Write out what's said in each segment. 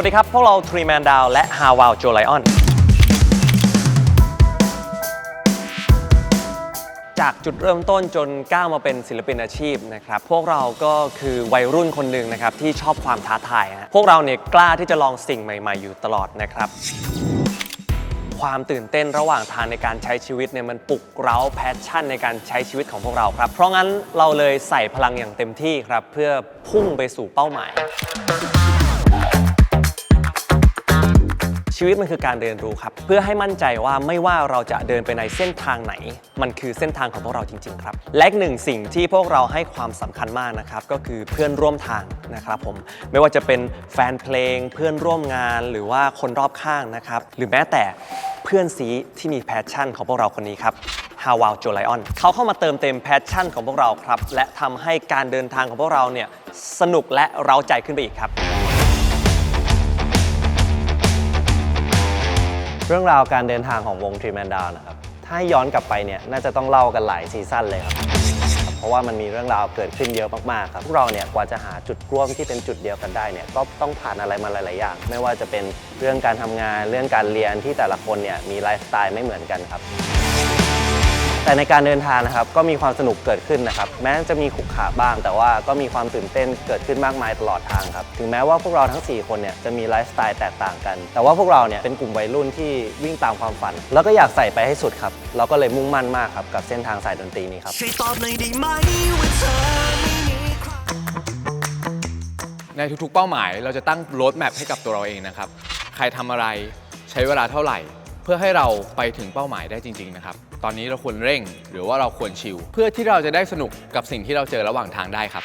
วัสดีครับ พวกเรา Three Man Down และ h a w o w Joe Lion จากจุดเริ่มต้นจนก้าวมาเป็นศิลปินอาชีพนะครับพวกเราก็คือวัยรุ่นคนหนึ่งนะครับที่ชอบความท้าทายฮะพวกเราเนี่ยกล้าที่จะลองสิ่งใหม่ ๆ อยู่ตลอดนะครับความตื่นเต้นระหว่างทางในการใช้ชีวิตเนี่ยมันปลุกเร้าแพชชั่นในการใช้ชีวิตของพวกเราครับ เพราะงั้นเราเลยใส่พลังอย่างเต็มที่ครับ เพื่อพุ่งไปสู่เป้าหมาย ชีวิตมันคือการเรียนรู้ครับ เพื่อให้มั่นใจว่าไม่ว่าเราจะเดินไปในเส้นทางไหน มันคือเส้นทางของพวกเราจริง ๆ ครับ และหนึ่งสิ่งที่พวกเราให้ความสำคัญมากนะครับ ก็คือเพื่อนร่วมทางนะครับผมไม่ว่าจะเป็นแฟนเพลง เพื่อนร่วมงานหรือว่าคนรอบข้างนะครับหรือแม้แต่เพื่อนซีที่มีแพชชั่นของพวกเราคนนี้ครับฮาวาวโจไลออนเขาเข้ามาเติมเต็มแพชชั่นของพวกเราครับ และทำให้การเดินทางของพวกเราเนี่ยสนุกและเร้าใจขึ้นไปอีกครับ เรื่องราวการเดินทางของวง Three Man Down นะครับ ถ้าย้อนกลับไปเนี่ยน่าจะต้องเล่ากันหลายซีซั่นเลยครับ เพราะว่ามันมีเรื่องราวเกิดขึ้นเยอะมากๆครับ พวกเราเนี่ยกว่าจะหาจุดร่วมที่เป็นจุดเดียวกันได้เนี่ยก็ต้องผ่านอะไรมาหลายๆอย่าง ไม่ว่าจะเป็นเรื่องการทำงาน เรื่องการเรียนที่แต่ละคนเนี่ยมีไลฟ์สไตล์ไม่เหมือนกันครับ แต่ในการเดินทางนะครับก็มีความสนุกเกิดขึ้นนะครับแม้จะมีขรุขระบ้าง แต่ว่าก็มีความตื่นเต้นเกิดขึ้นมากมายตลอดทางครับถึงแม้ว่าพวกเราทั้ง 4 คนเนี่ยจะมีไลฟ์สไตล์แตกต่างกัน แต่ว่าพวกเราเนี่ยเป็นกลุ่มวัยรุ่นที่วิ่งตามความฝัน แล้วก็อยากใส่ไปให้สุดครับเราก็เลยมุ่งมั่นมากครับกับเส้นทางสายดนตรีนี้ครับ ช่วยตอบหน่อยได้ไหมว่าเธอไม่มีใคร ในทุกๆ เป้าหมายเราจะตั้งโรดแมพให้กับตัวเราเองนะครับ ใครทำอะไรใช้เวลาเท่าไหร่ เพื่อให้เราไปถึงเป้าหมายได้จริง ๆ นะครับ ตอนนี้เราควรเร่ง หรือว่าเราควรชิลเพื่อที่เราจะได้สนุกกับสิ่งที่เราเจอระหว่างทางได้ครับ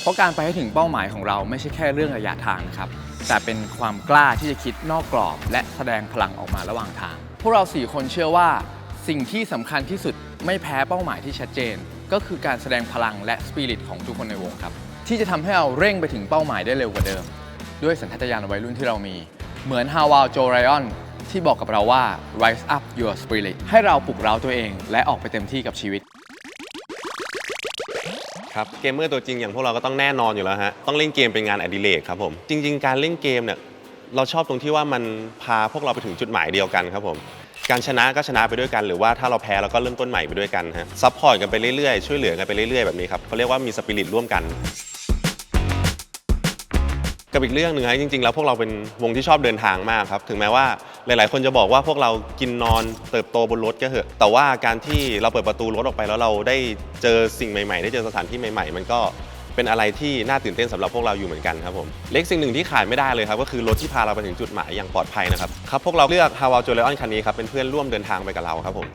เพราะการไปให้ถึงเป้าหมายของเราไม่ใช่แค่เรื่องระยะทางนะครับ แต่เป็นความกล้าที่จะคิดนอกกรอบ และแสดงพลังออกมาระหว่างทาง พวกเราสี่คนเชื่อว่า สิ่งที่สำคัญที่สุดไม่แพ้เป้าหมายที่ชัดเจน ก็คือการแสดงพลังและสปิริตของทุกคนในวงครับ ที่จะทำให้เราเร่งไปถึงเป้าหมายได้เร็วกว่าเดิม ด้วยสัญชาตญาณวัยรุ่นที่เรามี เหมือนฮาวาโจไรออน ที่บอกกับเราว่า rise up your spirit ให้เราปลุกเราตัวเองและออกไปเต็มที่กับชีวิต ครับเกมเมอร์ตัวจริงอย่างพวกเราก็ต้องแน่นอนอยู่แล้วฮะ ต้องเล่นเกมเป็นงานอดิเรกครับผม จริง ๆ การเล่นเกมเนี่ยเราชอบตรงที่ว่ามันพาพวกเราไปถึงจุดหมายเดียวกันครับผม การชนะก็ชนะไปด้วยกันหรือว่าถ้าเราแพ้เราก็เริ่มต้นใหม่ไปด้วยกันฮะซัพพอร์ตกันไปเรื่อยๆช่วยเหลือกันไปเรื่อยๆแบบนี้ครับเขาเรียกว่ามีสปิริตร่วมกัน กับอีกเรื่องหนึ่งฮะจริงๆ แล้วพวกเราเป็นวงที่ชอบเดินทางมากครับ ถึงแม้ว่าหลายๆ คนจะบอกว่าพวกเรากินนอนเติบโตบนรถก็เหอะ แต่ว่าการที่เราเปิดประตูรถออกไปแล้วเราได้เจอสิ่งใหม่ๆ ได้เจอสถานที่ใหม่ๆ มันก็เป็นอะไรที่น่าตื่นเต้นสำหรับพวกเราอยู่เหมือนกันครับผมเล็กสิ่งหนึ่งที่ขาดไม่ได้เลยครับก็คือรถที่พาเราไปถึงจุดหมายอย่างปลอดภัยนะครับครับพวกเราเลือก h a w a j o l e o n คันนี้ครับเป็นเพื่อนร่วมเดินทางไปกับเราครับผม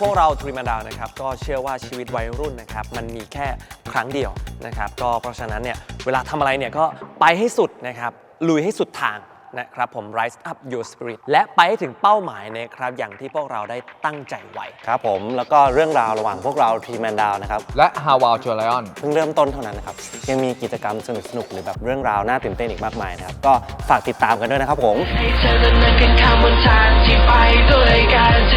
พวกเราทรีมาดาวนะครับก็เชื่อว่าชีวิตวัยรุ่นนะครับมันมีแค่ครั้งเดียวนะครับก็เพราะฉะนั้นเนี่ยเวลาทำอะไรเนี่ยก็ไปให้สุดนะครับลุยให้สุดทางนะครับผม rise up your spirit และไปให้ถึงเป้าหมายนะครับอย่างที่พวกเราได้ตั้งใจไว้ ครับผมแล้วก็เรื่องราวระหว่างพวกเรา Three Man Down นะครับ และฮาวาโจไรออน เพิ่งเริ่มต้นเท่านั้นนะครับ ยังมีกิจกรรมสนุกๆ หรือแบบเรื่องราวน่าตื่นเต้นอีกมากมายนะครับ ก็ฝากติดตามกันด้วยนะครับผม ให้เธอเดินเดินกันข้ามบนทางที่ไปด้วยกัน